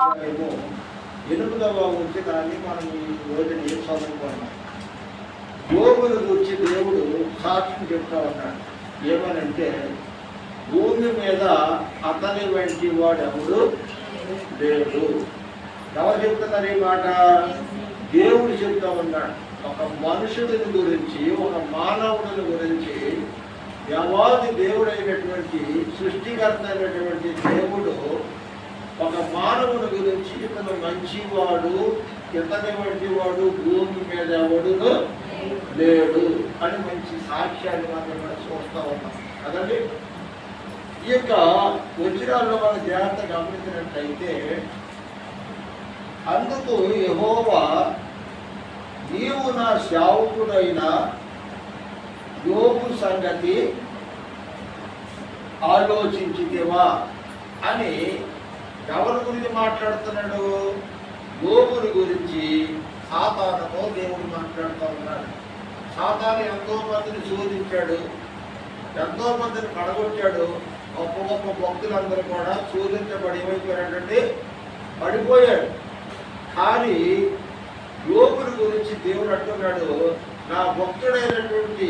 అధ్యాయము ఉంటే దాన్ని మనం ఈ రోజుని చదువుకున్నాం యోగుల గురించి దేవుడు సాక్ష్యం చెప్తా ఉన్నాడు. ఏమనంటే భూమి మీద అతని వంటి వాడు ఎవడు? లేడు. ఎవరు చెప్తున్నారు ఈ మాట? దేవుడు చెప్తా ఉన్నాడు. ఒక మనుషుడిని గురించి ఒక మానవుడిని గురించి దేవాది దేవుడైనటువంటి సృష్టికర్త అయినటువంటి దేవుడు ఒక మానవుని గురించి ఇతను మంచివాడు ఇతని వంటి వాడు భూమి మీద ఎవడును లేడు అని మంచి సాక్ష్యాన్ని మనం ఇక్కడ ఉన్నాం. కదండి? ఈ యొక్క వజ్రాల్లో మన జాగ్రత్త గమనించినట్లయితే అందుకు యహోవా నీవు నా శావకుడైన యోగు సంగతి ఆలోచించితివా అని ఎవరి గురించి మాట్లాడుతున్నాడు? యోగుని గురించి సాతానుతో దేవుడు మాట్లాడుతూ ఉన్నాడు. సాతాను ఎంతో మందిని శోధించాడు ఎంతో మందిని పడగొట్టాడు. గొప్ప గొప్ప భక్తులందరూ కూడా శోధించబడి ఏమైపోయారంటే పడిపోయాడు కానీ యోగుని గురించి దేవుడు అంటున్నాడు నా భక్తుడైనటువంటి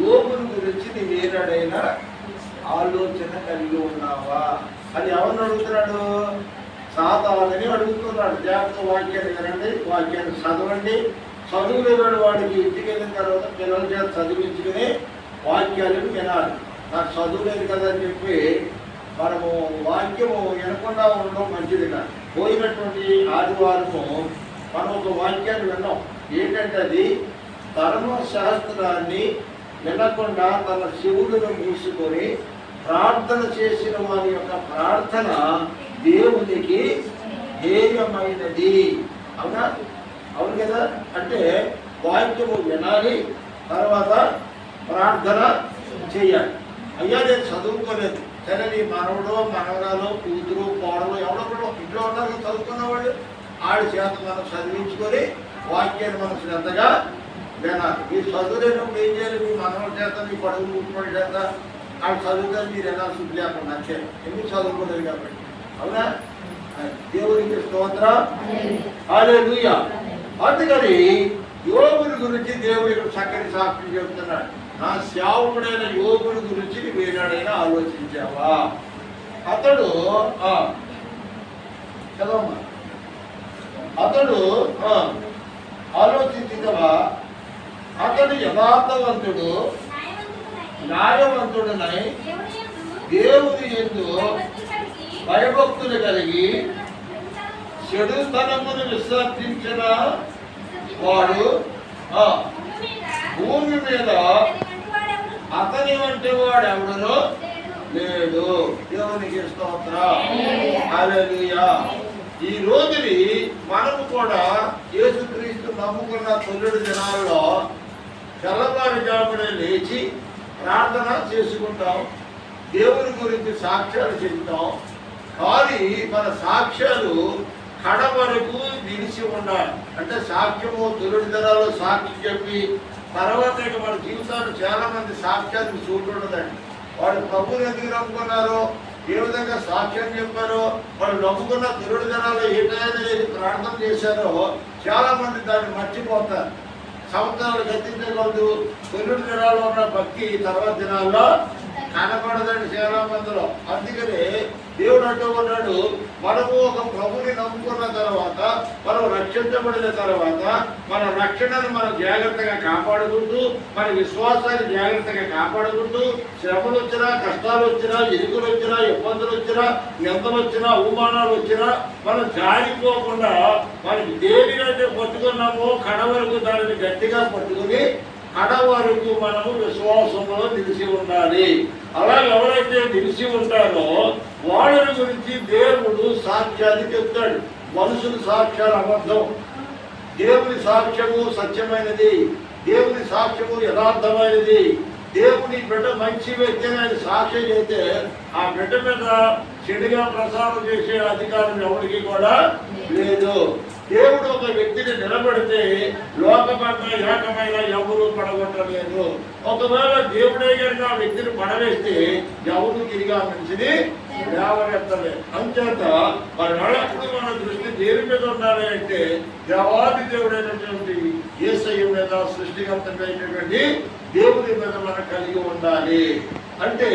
యోగుని గురించి నీవు ఏనాడైనా ఆలోచన కలిగి ఉన్నావా? అది ఎవరిని అడుగుతున్నాడు? సాతానని అడుగుతున్నాడు. జాగ్రత్త వాక్యాన్ని వినండి. వాక్యాన్ని చదవండి. చదువు వాడికి ఇంటికి వెళ్ళిన తర్వాత పిల్లల చేత చదివించుకుని వాక్యాలను వినాలి. నాకు చదువు లేదు కదా అని చెప్పి మనము వాక్యము వినకుండా ఉండడం మంచిది కాదు. పోయినటువంటి ఆదివారము మనం ఒక వాక్యాన్ని విన్నాం. ఏంటంటే అది ధర్మశాస్త్రాన్ని వినకుండా తన శివుడును మూసుకొని ప్రార్థన చేసిన వారి యొక్క ప్రార్థన దేవునికి ధ్యేయమైనది. అవునా? అవును కదా? అంటే వాక్యము వినాలి తర్వాత ప్రార్థన చేయాలి. అయ్యా నేను చదువుకోలేదు. సరే నీ మనవడో మనవరాలు కూతురు కోడలు ఎవడో ఇంట్లో ఉన్నారు చదువుకున్న వాళ్ళు. ఆడి చేత మనం చదివించుకొని వాక్యాన్ని మనం శ్రద్ధగా వినాలి. మీరు చదువులేనప్పుడు ఏం చేయాలి? మీ మనవల చేత మీ పడుగు చేత ఆడు చదువుతారు మీరు ఎలా శుద్ధి లేకుండా అంతే ఎందుకు చదువుకోలేదు కాబట్టి? అవునా? దేవునికి స్తోత్రం. అదే అందుకని యోగుని గురించి దేవుడు ఇక్కడ చక్కని సాక్షి చెబుతున్నాడు. నా సేవకుడైన యోగుని గురించి వేనాడైనా ఆలోచించావా? అతడు చదవమ్మా. అతడు ఆలోచించవా అతడు యథార్థవంతుడు. న్యాయవంతుడనై దేవుని ఎందు భయభక్తులు కలిగి చెడు స్థలమును విసర్జించిన వాడు భూమి మీద అతని వంటి వాడు ఎవడను లేడు. దేవునికి స్తోత్ర. ఈ రోజుని మనము కూడా యేసుక్రీస్తు నమ్ముకున్న తొమ్మిది దినాల్లో తెల్లవారుజామునే లేచి ప్రార్థన చేసుకుంటాం దేవుని గురించి సాక్ష్యాలు చెబుతాం. కానీ మన సాక్ష్యాలు కడ వరకు నిలిచి ఉండాలి. అంటే సాక్ష్యము తొలిడి దినాల్లో సాక్షి చెప్పి తర్వాత ఇక మన జీవితాలు చాలా మంది సాక్ష్యానికి చూడుండదండి వాళ్ళు ప్రభుని ఎందుకు నమ్ముకున్నారో ఏ విధంగా సాక్ష్యం చెప్పారో వాళ్ళు నమ్ముకున్న తొలిడి దినాల్లో ఏదైనా ప్రార్థన చేశారో చాలా మంది దాన్ని మర్చిపోతారు. సంవత్సరాలు గతించే కొద్దు తొలిడి దినాల్లో ఉన్న భక్తి తర్వాత దినాల్లో కనపడదండి శివరామందులో అందుకని దేవుడు అంటూ ఉన్నాడు మనము ఒక ప్రభుని నమ్ముకున్న తర్వాత మనం రక్షించబడిన తర్వాత మన రక్షణను మనం జాగ్రత్తగా కాపాడుకుంటూ మన విశ్వాసాన్ని జాగ్రత్తగా కాపాడుకుంటూ శ్రమలు వచ్చినా కష్టాలు వచ్చినా ఎదుగులు వచ్చినా ఇబ్బందులు వచ్చినా నిందలు వచ్చినా అవమానాలు వచ్చినా మనం జారిపోకుండా మనకి దేనినైతే పట్టుకున్నామో కడ వరకు దానిని గట్టిగా పట్టుకుని కడ వరకు మనము విశ్వాసంలో నిలిచి ఉండాలి. అలా ఎవరైతే నిలిచి ఉంటారో వాళ్ళని గురించి దేవుడు సాక్ష్యాన్ని చెప్తాడు. మనుషుల సాక్ష్యాలు అబద్ధం. దేవుని సాక్ష్యము సత్యమైనది. దేవుని సాక్ష్యము యథార్థమైనది. దేవుని బిడ్డ మంచి వ్యక్తి అని సాక్ష్యం చేస్తే ఆ బిడ్డ మీద చెడుగా ప్రసారం చేసే అధికారం ఎవరికి కూడా లేదు. దేవుడు ఒక వ్యక్తిని నిలబెడితే లోకమంతా ఏకమైన ఎవరు పడగొట్టలేదు. ఒకవేళ దేవుడే కనుక ఆ వ్యక్తిని పడవేస్తే ఎవరు తిరిగి ఆ మనిషిని లేవనెత్తలేదు అంచేత మరి ఎల్లప్పుడూ మన దేని మీద ఉండాలి అంటే దేవాది దేవుడైనటువంటి ఏసయ్య మీద సృష్టికర్తమైనటువంటి దేవుడి మీద మనం కలిగి ఉండాలి. అంటే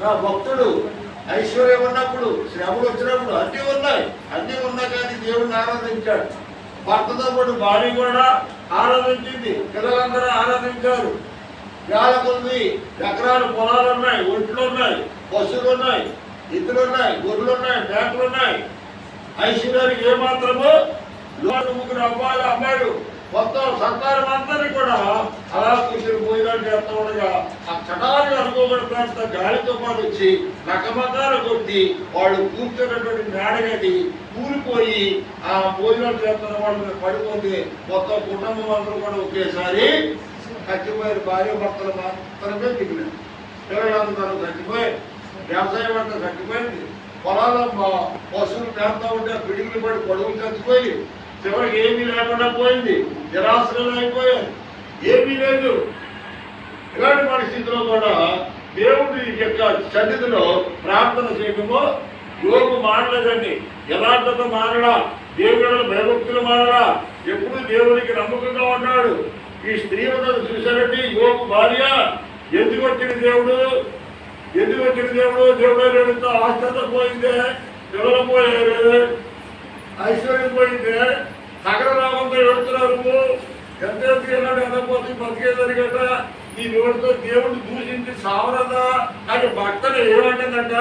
నా భక్తుడు ఐశ్వర్యం ఉన్నప్పుడు శ్రమలు వచ్చినప్పుడు అన్నీ ఉన్నాయి. అన్నీ ఉన్నా కానీ దేవుడిని ఆరాధించాడు. భర్తతో పాటు భార్య కూడా ఆరాధించింది. పిల్లలందరూ ఆరాధించారు. వేల ఉంది ఎకరాలు పొలాలు ఉన్నాయి ఒంట్లు ఉన్నాయి పశువులు ఉన్నాయి ఇద్దరు ఉన్నాయి గొర్రెలు ఉన్నాయి మేకలు ఉన్నాయి ఐశ్వర్యానికి ఏమాత్రము లోటు ముగ్గురు అబ్బాయిలు అమ్మాయిలు మొత్తం సంతానం అందరినీ కూడా అలా కూర్చుని భోజనాలు చేస్తూ ఉండగా ఆ చటాన్ని అనుకోబడినంత గాలితో పాటు వచ్చి నకమకాలు కొట్టి వాళ్ళు కూర్చున్నటువంటి మేడగది కూలిపోయి ఆ భోజనాలు చేస్తున్న వాళ్ళ మీద పడిపోతే మొత్తం కుటుంబం అందరూ కూడా ఒకేసారి చచ్చిపోయారు భార్య భర్తలు మాత్రమే మిగిలిన పిల్లలందరూ చచ్చిపోయారు వ్యవసాయం అంతా చచ్చిపోయింది పొలాల్లో పశువులు మేపుతా ఉంటే పిడుగులు పడి పొడుగులు చచ్చిపోయి చివరికి ఏమీ లేకుండా పోయింది. నిరాశ్రలు అయిపోయాయి ఏమీ లేదు. ఇలాంటి పరిస్థితిలో కూడా దేవుడి యొక్క సన్నిధిలో ప్రార్థన చేయడము యోగు మానలేదండి యథార్థత మారడా. దేవుడు భయభక్తులు మారడా. ఎప్పుడు దేవుడికి నమ్మకంగా ఉన్నాడు. ఈ స్త్రీ ఉన్నది చూశారండి యోగు భార్య ఎందుకు వచ్చిన దేవుడు? ఎందుకు వచ్చిన దేవుడు? దేవుడు అడుగుతా ఆస్థత పోయిందే పిల్లలు పోయారు ఐశ్వర్యం పోయిందే సగర రామంతో ఎడుతున్నారు ఎంత ఎత్తుకెళ్ళాడు ఎంతపోతే బతికేదని కదా ఈ నోటితో దేవుడిని దూషించి సావరదా? అని భక్తని ఏమంటుందంట?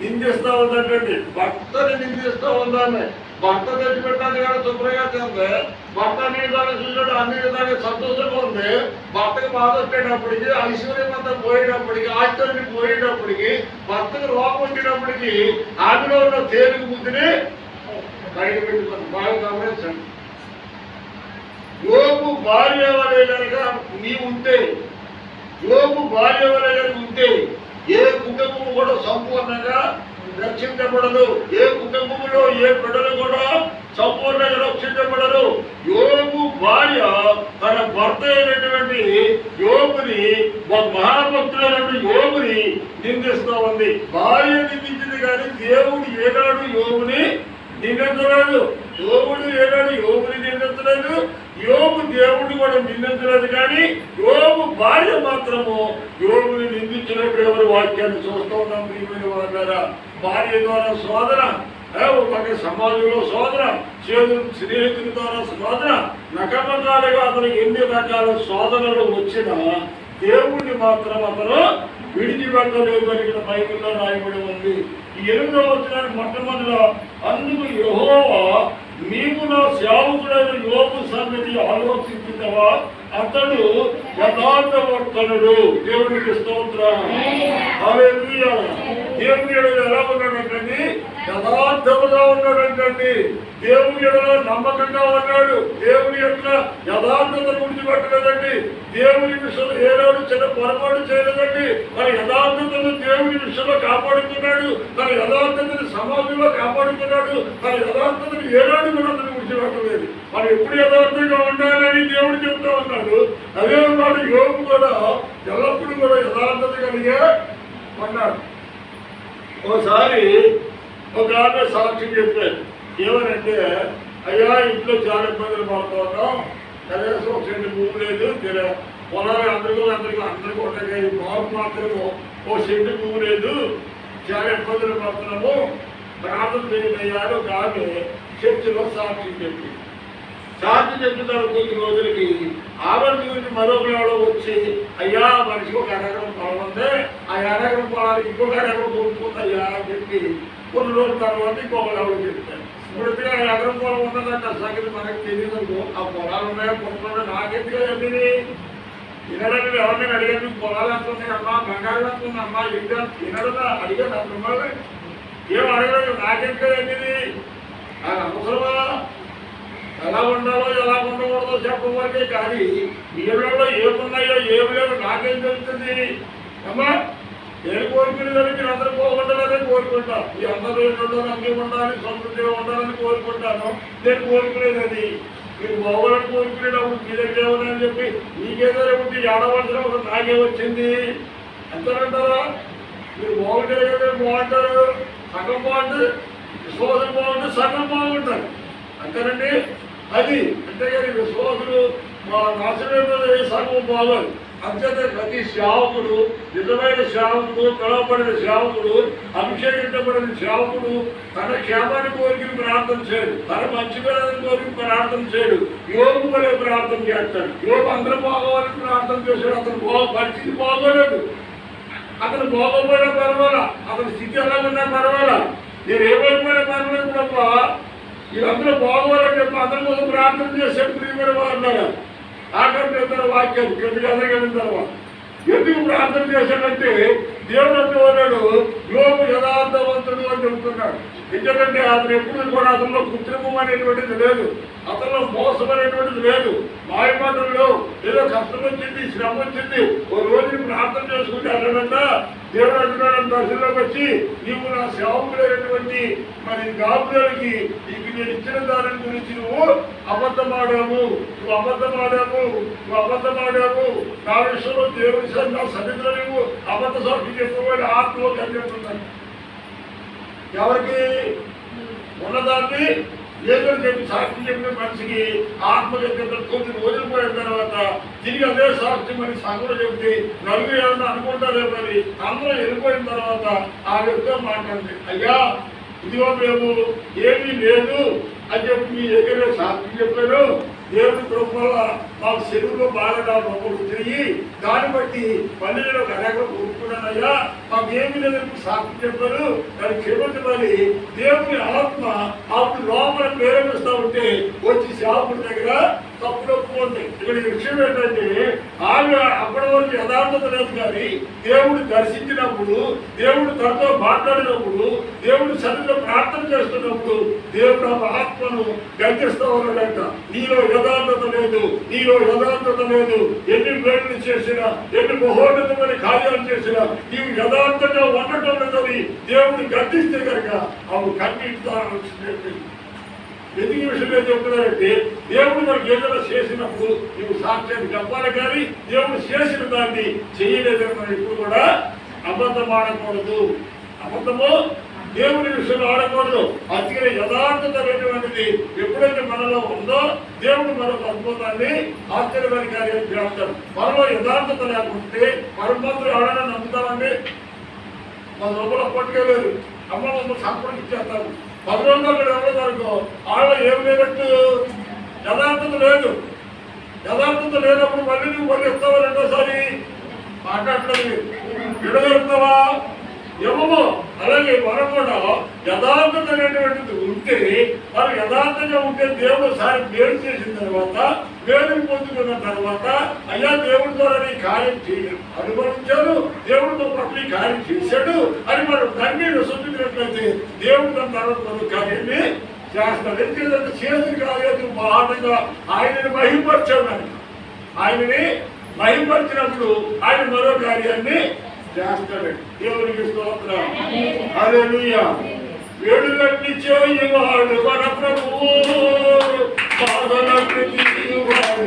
నిందిస్తా ఉందంటండి. భక్తని నిందిస్తా ఉందాన్ని భర్త తెచ్చి పెట్టాలి కానీ శుభ్రంగా తింది భర్త అన్ని విధాలు చూసాడు అన్ని విధాలుగా సంతోషంగా ఉంది. భర్తకు బాధ వచ్చేటప్పటికి ఐశ్వర్యం అంతా పోయేటప్పటికి ఆశ్చర్యం పోయేటప్పటికి భర్తకు రోగం వచ్చేటప్పటికి ఆమెలో ఉన్న తేలిక బుద్ధిని బయట పెట్టుకుంది బాగా గమనించండి. యోగు భార్య వలె కనుక నీ ఉంటే యోగు భార్య వలె కనుక ఉంటే ఏ కుటుంబం కూడా సంపూర్ణంగా రక్షించబడదు ఏ కుటుంబంలో ఏ బిడ్డలు కూడా సంపూర్ణంగా రక్షించబడరు. యోగు భార్య తన భర్త అయినటువంటి యోగుని మహాభక్తులైనటువంటి యోగుని నిందిస్తూ ఉంది. భార్య నిందించింది కానీ దేవుడు ఏనాడు యోగుని నిందించలేదు. యోగుడు ఏనాడు యోగుని నిందించలేదు. యోగు దేవుడు కూడా నిందించలేదు కానీ యోగు భార్య మాత్రము యోగుని నిందించినప్పుడు ఎవరు వాక్యాన్ని చూస్తూ ఉన్నాం ప్రియమైన వాళ్ళారా భార్య ద్వారా శోధన ఏ, ఒక సమాజంలో శోధన చేదు స్నేహితుల ద్వారా శోధన రకరకాలుగా అతనికి ఎన్ని రకాల శోధనలు వచ్చినా దేవుణ్ణి మాత్రం అతను విడిచిపెట్టలేదు అని ఇక్కడ బైబిల్లో రాయబడి ఉంది. ఈ ఎనిమిదో వచ్చిన మొట్టమొదటిలో అందుకు యహోవా నీవు నా సేవకుడైన యోగు సంగతి ఆలోచించుతావా అతడు యథార్థవర్తనుడు. దేవునికి స్తోత్రం. దేవుని ఎడల ఎలా ఉన్నాడంటండి? యథార్థముగా ఉన్నాడంటండి. దేవుని ఎడల నమ్మకంగా ఉన్నాడు. దేవుని యొక్క యథార్థతను విడిచిపెట్టలేదండి దేవుని విషయంలో ఏనాడు చిన్న పొరపాటు చేయలేదండి. మన యథార్థతను దేవుని విషయంలో కాపాడుతున్నాడు. తన యథార్థతని సమాజంలో కాపాడుతున్నాడు. తన యథార్థతను ఏనాడు కూడా అతను మనం ఎప్పుడు యథార్థంగా ఉండాలని దేవుడు చెప్తా ఉన్నాడు. అదే వాడు యోగు కూడా ఎల్లప్పుడూ కూడా యథార్థత కలిగే ఉన్నాడు. ఒకసారి ఒక ఆమె సాక్షి చెప్పారు. ఏమనంటే అయ్యా ఇంట్లో చాలా ఇబ్బందులు పడుతున్నాం కనీసం ఒక సెంటు భూమి లేదు. తిన పొలాలు అందరికీ అందరికీ అందరికీ ఉంటాయి మాకు మాత్రము ఓ సెంటు భూమి లేదు. చాలా ఇబ్బందులు పడుతున్నాము. ప్రార్థన చేయమయ్యారు ఒక ఆమె చర్చిలో సాక్షి చెప్పి సాక్షి చెప్తున్నారు కొద్ది రోజులకి ఆవిడ గురించి మరొక ఎవడో వచ్చి అయ్యా మనిషికి ఒక ఎకరం పొలం ఉంది ఆ ఎకరం పొలానికి ఇంకొక ఎకరం కొనుక్కుంది అయ్యా అని చెప్పి కొన్ని రోజుల తర్వాత ఇంకొకరు ఎవరు చెప్తారు ఇప్పుడు ఆ ఎకరం పొలం ఉన్నదంట? సంగతి మనకు తెలియదు ఆ పొలాలు ఉన్నాయో? పొలాలు నాకెందుకు చెప్పింది వినడానికి ఎవరిని అడిగాను పొలాలు ఎంత ఉన్నాయి అమ్మా? బంగారం ఎంత ఉంది అమ్మా? ఇంకా తినడం అడిగాను అప్పుడు ఏం అడగలేదు. నాకెందుకు చెప్పింది అది ఎలా ఉండాలో ఎలా ఉండకూడదో చెప్పవరకే కానీ ఏమిలో ఏమున్నాయో ఏమి లేవు నాకేం తెలుస్తుంది? అమ్మా నేను కోరుకునేదని మీరు అందరూ పోగొట్టాలని కోరుకుంటాను మీ అందరూ ఉండాలి అన్నీ ఉండాలి సమృద్ధిగా ఉండాలని కోరుకుంటాను. నేను కోరుకునేది అది. మీరు బాగోలని కోరుకునేటప్పుడు మీ దగ్గర ఏమని చెప్పి మీకేదో ఉంటే ఏడవలసిన ఒక నాకే వచ్చింది. ఎంతనంటారా మీరు బాగుంటారు కదా బాగుంటారు. సగం బాగుంటుంది సోదరు బాగుంటుంది సగం బాగుంటారు. అంతేనండి? అది అంటే విశ్వాసులు మా నాశనమైన సగం బాగోదు. అంతేతే ప్రతి సేవకుడు నిజమైన సేవకుడు పిలవబడిన సేవకుడు అభిషేకించబడిన సేవకుడు తన క్షేమాన్ని కోరికి ప్రార్థన చేయడు. తన మంచి పిల్లలని కోరిక ప్రార్థన చేయడు. యోగు వలె ప్రార్థన చేస్తాడు. యోగు అందరూ బాగోవాలని ప్రార్థన చేశాడు. అతను బాగా పరిస్థితి బాగోలేదు. అతను బాగోపోయినా పర్వాలా? అతని స్థితి ఎలా ఉన్నా పర్వాలా? నేను ఏ వీళ్ళందరూ బాగోవాలని చెప్పి అందరి కోసం ప్రార్థన చేసే ప్రియమైన అన్నారు ఆఖరి వాక్యం కొద్దిగా అందరికీ తర్వాత. ఎందుకు ప్రార్థన చేశాడంటే దేవుడు అంటున్నాడు యోగు యథార్థవంతుడు అని చెబుతున్నాడు. ఎందుకంటే అతను ఎప్పుడు కూడా అతనిలో కృత్రిమం అనేటువంటిది లేదు. అతనిలో మోసం అనేటువంటిది లేదు. మాయమాటలు లేవు ఏదో కష్టం వచ్చింది శ్రమ వచ్చింది. ఒక రోజు ప్రార్థన చేసుకుంటే అన్నాడంట దేవుడు అంటున్నాడు దర్శనంలోకి వచ్చి నీవు నా సేవకులైనటువంటి మరి గాబులకి నీకు నేను ఇచ్చిన దాని గురించి నువ్వు అబద్ధమాడాము నువ్వు అబద్ధమాడాము నువ్వు అబద్ధమాడాము నా విషయంలో దేవుడి సార్ నా సన్నిధిలో నువ్వు అబద్ధ సాక్షి చెప్పబోయిన ఆత్మలో కనిపిస్తున్నాను ఎవరికి? ఉన్నదాన్ని ఏదో చెప్పి సాక్షి చెప్పిన మనిషికి ఆత్మ చెప్పిన కొన్ని రోజులు పోయిన తర్వాత తిరిగి అదే సాక్షి మరి సంగుడు చెప్తే నలుగురు ఏమన్నా అనుకుంటారే మరి అందరూ వెళ్ళిపోయిన తర్వాత ఆ వ్యక్తితో మాట్లాడింది అయ్యా ఇదిగో మేము ఏమీ లేదు అని చెప్పి మీ దగ్గర సాక్షి చెప్పారు దేవుడి కృపల మాకు చెరువులో బాగా మొక్కలు తిరిగి దాన్ని బట్టి పల్లెలో కరెక్ట్గా కొనుక్కున్నానయ్యా మాకు ఏమి లేదని సాక్షి చెప్పారు. దాన్ని క్షమించమని దేవుని ఆత్మ అప్పుడు లోపల ప్రేరేపిస్తా ఉంటే వచ్చి శాపుడి దగ్గర తప్పులు ఇక్కడ విషయం ఏంటంటే ఆమె అప్పటి వరకు యథార్థత లేదు కానీ దేవుడు దర్శించినప్పుడు దేవుడు తనతో మాట్లాడినప్పుడు దేవుడు సరిగ్గా ప్రార్థన చేస్తున్నప్పుడు దేవుడు ఆ ఆత్మను గర్జిస్తూ ఉన్నాడంట. నీలో యథార్థత లేదు నీలో యథార్థత లేదు. ఎన్ని ప్రేమలు చేసినా ఎన్ని మహోన్నతమైన కార్యాలు చేసినా నీవు యథార్థంగా ఉండటం లేదని దేవుడు గర్జిస్తే కనుక అవి కన్నీటితో ఎందుకు ఈ విషయం చెప్తున్నారంటే దేవుడు మనకి ఏదైనా చేసినప్పుడు నువ్వు సాక్ష్యాన్ని చెప్పాలి కానీ దేవుడు చేసిన దాన్ని చేయలేదని మనం ఇప్పుడు కూడా అబద్ధం ఆడకూడదు. అబద్ధము? దేవుని విషయంలో ఆడకూడదు. అందుకని యథార్థమైనటువంటిది ఎప్పుడైతే మనలో ఉందో దేవుడు మనకు అద్భుతాన్ని ఆశ్చర్యమైన కార్యాలు చేస్తాడు. మనలో యథార్థత లేకుంటే పరమంతులు ఎవరైనా నమ్ముతామండి మన లోపల పట్టుకోలేదు అమ్మ మమ్మల్ని సంపూర్ణ ఇచ్చేస్తారు పది రోజులు అక్కడ ఏం లేనట్టు యథార్థత లేదు. యథార్థత లేనప్పుడు మళ్ళీ నువ్వు మళ్ళీ ఇస్తావా రెండోసారి? మాట్లాడలేదు. విడగలుగుతావా ఏమో అలాగే మనం కూడా యథార్థత అనేటువంటిది ఉంటే వారు యథార్థంగా ఉంటే దేవుడు సారి మేలు చేసిన తర్వాత మేలుని పొందుకున్న తర్వాత అయ్యా దేవుడి ద్వారా నీ కార్యం చేయ అనుభవించాడు దేవుడితో పాటు నీ కార్యం చేశాడు అని మనం తండ్రిని విశ్వసించినట్లయితే దేవుడు తన తర్వాత మన కార్యాన్ని చేస్తాడు. ఎందుకంటే చేతులు కాలేదు మహాటంగా ఆయనని మహిమపరిచాడు ఆయనని మహిమపరిచినప్పుడు ఆయన మరో కార్యాన్ని చేస్తాడు దేవునికి స్తోత్రం. హల్లెలూయా. వేడులన్నీ చేయవాడు పరప్రభు ప్రభువు. బాధలన్నీ తీయువాడు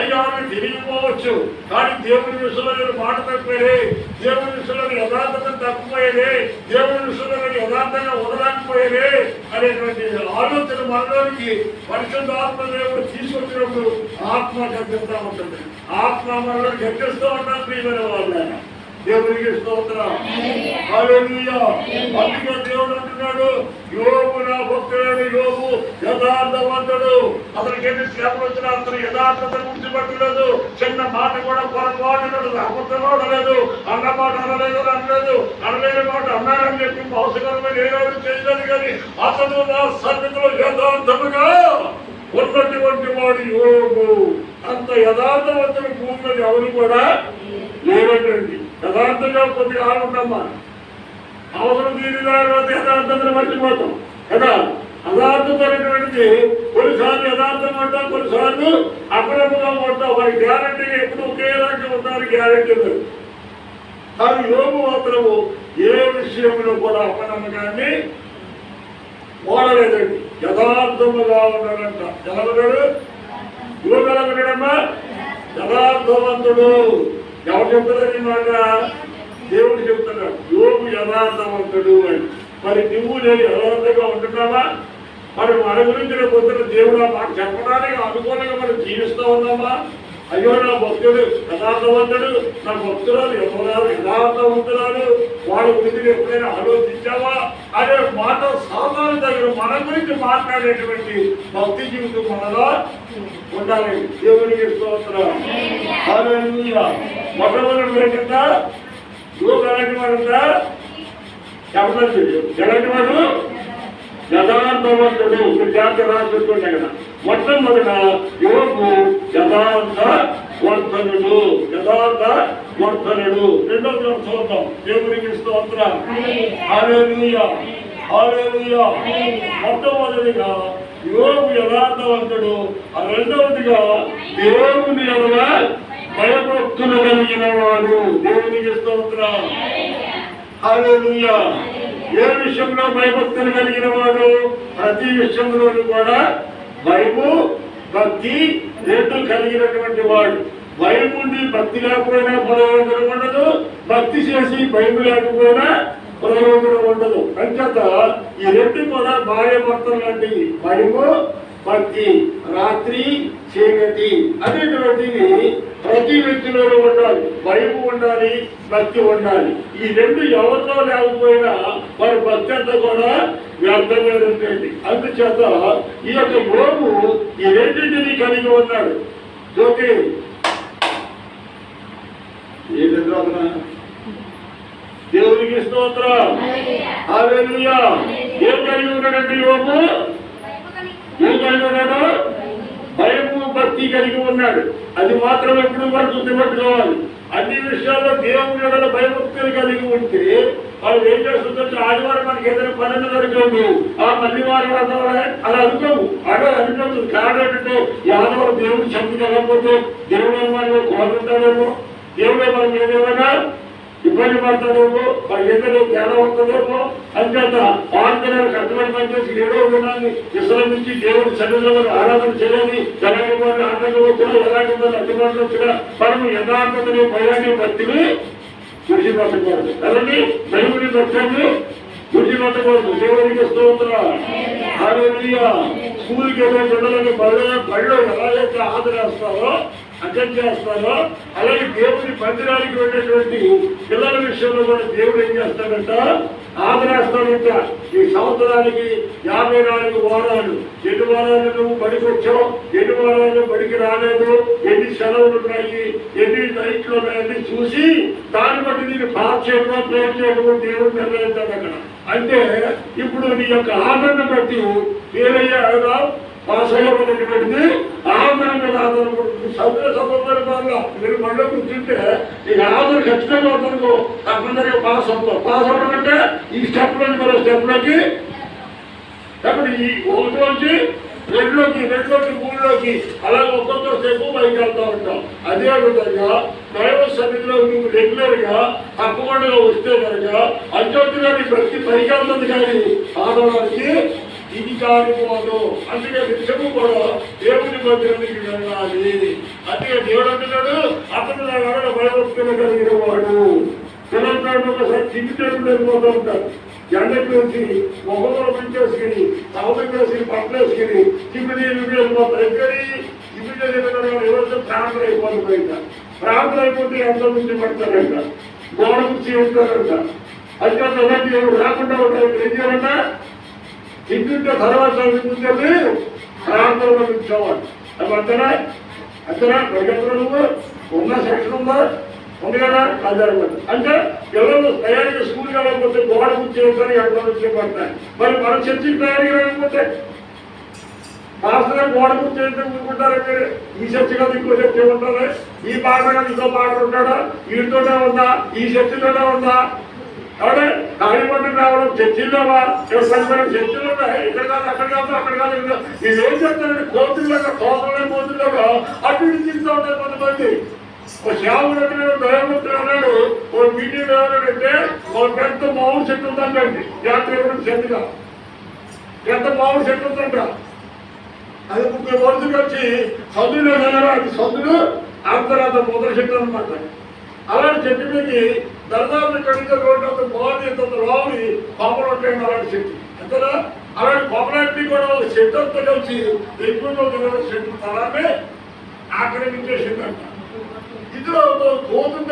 పైగా తెలియకపోవచ్చు తిరిగిపోవచ్చు కానీ దేవుని విషయంలో నేను మాట తప్పారే దేవుని విషయంలో నేను యథార్థత తప్పిపోయేదే. దేవుని విషయంలో నేను యథార్థంగా వదలకపోయేదే అనేటువంటి ఆలోచన మనలోనికి పరిశుద్ధ ఆత్మ దేవుడు తీసుకొచ్చినప్పుడు ఆత్మ గర్జిస్తూ ఉంటుంది. ఆత్మ మనలో గర్జిస్తూ ఉంటాం ప్రియమైన వాళ్ళ దేవునికి స్తోత్రం. అందుకే దేవుడు అంటున్నాడు యోగు నా భక్తుడు యోగు యథార్థవంతుడు. అతనికి ఎన్ని శ్రమలు వచ్చినా అతను యథార్థత గుర్తుపట్టలేదు. చిన్న మాట కూడా పొరపాటు అబద్ధం అనలేదు అన్న మాట అనలేదు అనలేదు. అనలేని మాట అన్నాడని చెప్పి అవసరమైన ఏనాడు చేయలేదు కానీ అతను నా సన్నిధిలో యథార్థముగా ఉన్నటువంటి వాడు యోగు అంత యథార్థవంతుడు భూమి ఎవరు కూడా లేవటండి యథార్థంగా కొద్దిగా ఆగుండమ్మా అవసరం తీరిన యథార్థతను మర్చిపోతాం. కదా? యథార్థమైనటువంటిది కొన్నిసార్లు యథార్థం అంటాం కొన్నిసార్లు అక్రమంగా ఉంటాం వారి గ్యారంటీ ఎప్పుడు ఒకేలాంటి ఉంటారు గ్యారంటీ లేదు. కానీ యోగు మాత్రము ఏ విషయంలో కూడా అపనమ్మకాన్ని ఓడలేదండి యథార్థముగా ఉన్నాడంట. ఎవరు యువకులమ్మా యథార్థవంతుడు. ఎవరు చెప్తున్నారు ఈ మాట? దేవుడు చెప్తున్నాడు యోగు యథార్థవంతుడు అని. మరి నువ్వు నేను యథార్థంగా ఉంటున్నావా? మరి మన గురించి పొద్దున దేవుడు మాకు చెప్పడానికి అనుకూలంగా మనం జీవిస్తూ ఉన్నామా? అయ్యో నా భక్తుడు యథార్థవంతుడు నా భక్తురాలు ఎవరాలు యథార్థవంతురాలు? వాడు గురించి ఎప్పుడైనా ఆలోచించావా? అనే మాట సాధారణ దగ్గర మన గురించి మాట్లాడేటువంటి భక్తి జీవితం మనలో ఉండాలి. దేవునికి స్తోత్రం. హల్లెలూయా. మొట్టమొదటి ఏంటంటే ఎలాంటి వాడుందా చెప్పలేదు ఎలాంటి వాడు? యథార్థవంతుడు. మీరు జాగ్రత్త కదా. మొట్టమొదట యువకు యథార్థ వర్ధనుడు యథార్థ వర్ధనుడు. రెండో దినం చూద్దాం దేవునికి స్తోత్రం. మొట్టమొదటిగా యువకు యథార్థవంతుడు ఆ రెండవదిగా దేవుని ఎడల భయభక్తులు కలిగిన వాడు. దేవునికి స్తోత్రం. ఏ విషయంలో భయభక్తులు కలిగిన వాడు? ప్రతి విషయంలోనూ కూడా భయము భక్తి రెండు కలిగినటువంటి వాడు. భయం ఉండి భక్తి లేకపోయినా ప్రయోజనం ఉండదు. భక్తి చేసి భయం లేకపోయినా ప్రయోజనం ఉండదు. అంచేత ఈ రెండు కూడా భార్య భర్తలు లాంటివి భయము భక్తి రాత్రి చీకటి అనేటువంటివి ప్రతి వ్యక్తిలో ఉండాలి. భయం ఉండాలి భక్తి ఉండాలి. ఈ రెండు ఎవరితో లేకపోయినా వారి భక్తి అంతా కూడా వ్యర్థమైనటువంటి అందుచేత ఈ యొక్క యోగు ఈ రెండింటిని కలిగి ఉన్నాడు. జ్యోతి ఏంటి ప్రార్థన దేవునికి స్తోత్రం. ఏం కలిగి ఉన్నాడంటే యోగు? ఏం కలిగి ఉన్నాడు? భయము భక్తి కలిగి ఉన్నాడు. అది మాత్రం ఎప్పుడు వరకు గుర్తుపెట్టుకోవాలి అన్ని విషయాల్లో దేవుని ఎడల భయభక్తులు కలిగి ఉంటే వాళ్ళు ఏం చేస్తుందంటే ఆదివారం మనకి ఏదైనా పనులు దొరకదు ఆ మళ్ళీ వారం అలా అనుకోము. అలా అనుకోదు కారణం ఏంటంటే ఈ ఆదివారం దేవుడు చంపుకోకపోతే దేవుడు మనం కోరుకుంటాడేమో దేవుడే మనం ఏదేమైనా ఇబ్బంది పడతాడేమో మరి ఏదైనా తేడా ఉంటుందేమో అంచేత ఆంధ్రాలు కట్టుబడి పనిచేసి ఏడో గుణాన్ని విశ్రమించి దేవుడు సన్నిధిలో ఆరాధన చేయాలి ఎలాంటి వారిని ఆనందంగా వచ్చినా ఎలాంటి వారిని అడ్డుబాట్లు వచ్చినా మనము యథార్థతని భయాన్ని భక్తిని చూసి పట్టుకోవాలి కదండి? దేవుడి భక్తులు విడిచిపెట్టకూడదు దేవుడికి స్తోత్రం. హల్లెలూయా. స్కూల్కి వెళ్ళే పిల్లలకి బళ్ళ బళ్ళు ఎలాగైతే ఆదరేస్తారో అటెండ్ చేస్తారో అలాగే దేవుని మందిరానికి వెళ్ళేటువంటి పిల్లల విషయంలో కూడా దేవుడు ఏం చేస్తాడంట? ఆదరేస్తాడంట ఈ సంవత్సరానికి యాభై నాలుగు వారాలు. ఎన్ని వారాలు నువ్వు బడికి వచ్చావు ఎన్ని వారాలు బడికి రాలేదు? ఎన్ని సెలవులు ఉన్నాయి? ఎన్ని నైట్లు ఉన్నాయని చూసి దాన్ని బట్టి నేను పాస్ చేయడం ప్రేమ చేయడం దేవుడు నిర్ణయిస్తాడు అక్కడ. అంటే ఇప్పుడు నీ యొక్క ఆదరణ బట్టి వేరయ్యా పాస్ అయ్యబడినటువంటిది ఆదరణ మీద ఆధారపడుతుంది సభ్యుల సభ్యుల వల్ల మీరు మండలి కూర్చుంటే నీకు ఆదరణ ఖచ్చితంగా అవుతుందో తప్పనిసరిగా పాస్ అవుతావు. పాస్ అవ్వడం అంటే ఈ స్టెప్ స్టెప్లోకి మరో స్టెప్లోకి కాబట్టి ఈ ఒకటిలోంచి రెండులోకి రెండులోకి మూడులోకి. అలా ఒక్కొక్క స్టెప్ పైకి వెళ్తా ఉంటాం. అదేవిధంగా దైవ సన్నిధిలో నువ్వు రెగ్యులర్గా తప్పకుండా వస్తే కనుక అత్యంతగా నీ ప్రతి పైకి వెళ్తుంది కానీ ఆడడానికి ఇది కాకపోదు అందుకే నిత్యము కూడా దేవుని మందిరానికి వెళ్ళాలి. అందుకే దేవుడు అంటున్నాడు అతను నా వల్ల భయభక్తులు కలిగిన వాడు. తెలంగాణ ఒకసారి చిన్న టైంలో వెళ్ళిపోతూ ఉంటారు. ఎండకి వచ్చి మొహంలో పెంచేసుకుని సౌదం వేసుకుని బట్టలు వేసుకుని చిమ్మిడి వెళ్ళిపోతారు ఎక్కడి చిమ్మిడి ఎవరితో ప్రాంతం అయిపోతుంది బయట ప్రాంతం అయిపోతే ఎంత నుంచి పడతారంట. గోడ కుర్చీ ఉంటారంట. అయితే అలాంటి ఎవరు రాకుండా ఉంటారు ఏం చేయాలంటే? ఇంటింటే తర్వాత చదువుకుంటే ప్రాంతంలో నిల్చోవాలి అది అంతనా అంతనా ప్రజలు నువ్వు? ఉన్న శిక్షణ ఉందా? ఉంది కదా. అది అనమాట అంటే పిల్లలు తయారీగా స్కూల్ వెళ్ళకపోతే గోడ కూర్చోవద్దని ఎవరు వచ్చేపడతాయి మరి మన చర్చికి తయారీగా వెళ్ళకపోతే మాస్టర్ గోడ కూర్చోంటే ఊరుకుంటారా మీరు? ఈ చర్చ కదా ఇంకో చర్చ ఉంటారా ఈ పాట కదా ఇంకో పాట ఉంటాడా వీటితోనే ఉందా? ఈ చర్చిలోనే ఉందా? కాబట్టి కాళీపట్నం రావడం చర్చిల్లోవా? పదివేల చర్చిలు ఇక్కడ కాదు అక్కడ కాదు అక్కడ కాదు ఇక్కడ ఇది ఏం చెప్తారంటే కోతుల్లో కోసలే కోతుల్లో అటు ఇటు తిరుగుతూ ఉంటారు కొంతమంది. ఒక శ్యాముడు అంటే దయముద్ర అన్నాడు ఒక మీటింగ్ ఏమన్నాడంటే ఒక పెద్ద మామూలు చెట్టు ఉందండి జాతర ఎవరు చెట్టుగా పెద్ద మామూలు చెట్టు ఉందంట. అది ముగ్గురు వరుసగా వచ్చి సందులో అది సందులు ఆ తర్వాత మొదటి చెట్టు అనమాట అలాంటి చెట్టు మీదకి దర్దాపు కడిగితే రోడ్డు అంత బాగుంది ఇంత రావుని కొమ్మలు ఉంటాయండి అలాంటి చెట్టు. అంతేనా? అలాంటి కొమ్మలన్నీ కూడా వాళ్ళ చెట్టు అంతా కలిసి ఎక్కువ చెట్టు తలాన్ని ఆక్రమించేసిందంట 이들하고 모든